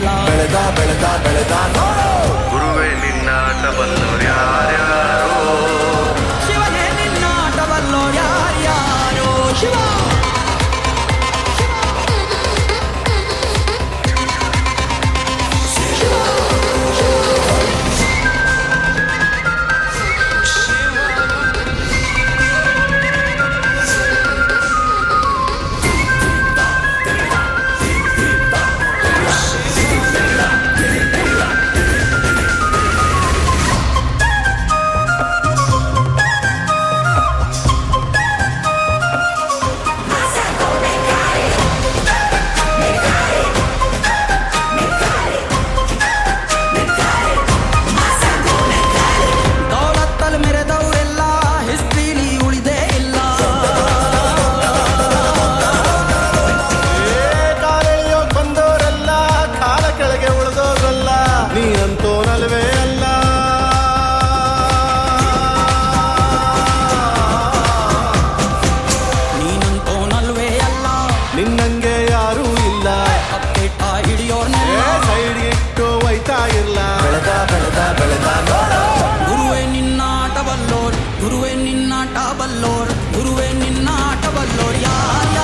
ಬೆಳೆದ ಬೆಳೆದ ಬೆಳೆದ. ಗುರುವೆ ನಿನ್ನ ಯಾರ್ಯಾರು நின்னாட்ட வல்லோர் குருவே நின்னாட்ட வல்லோர் யார்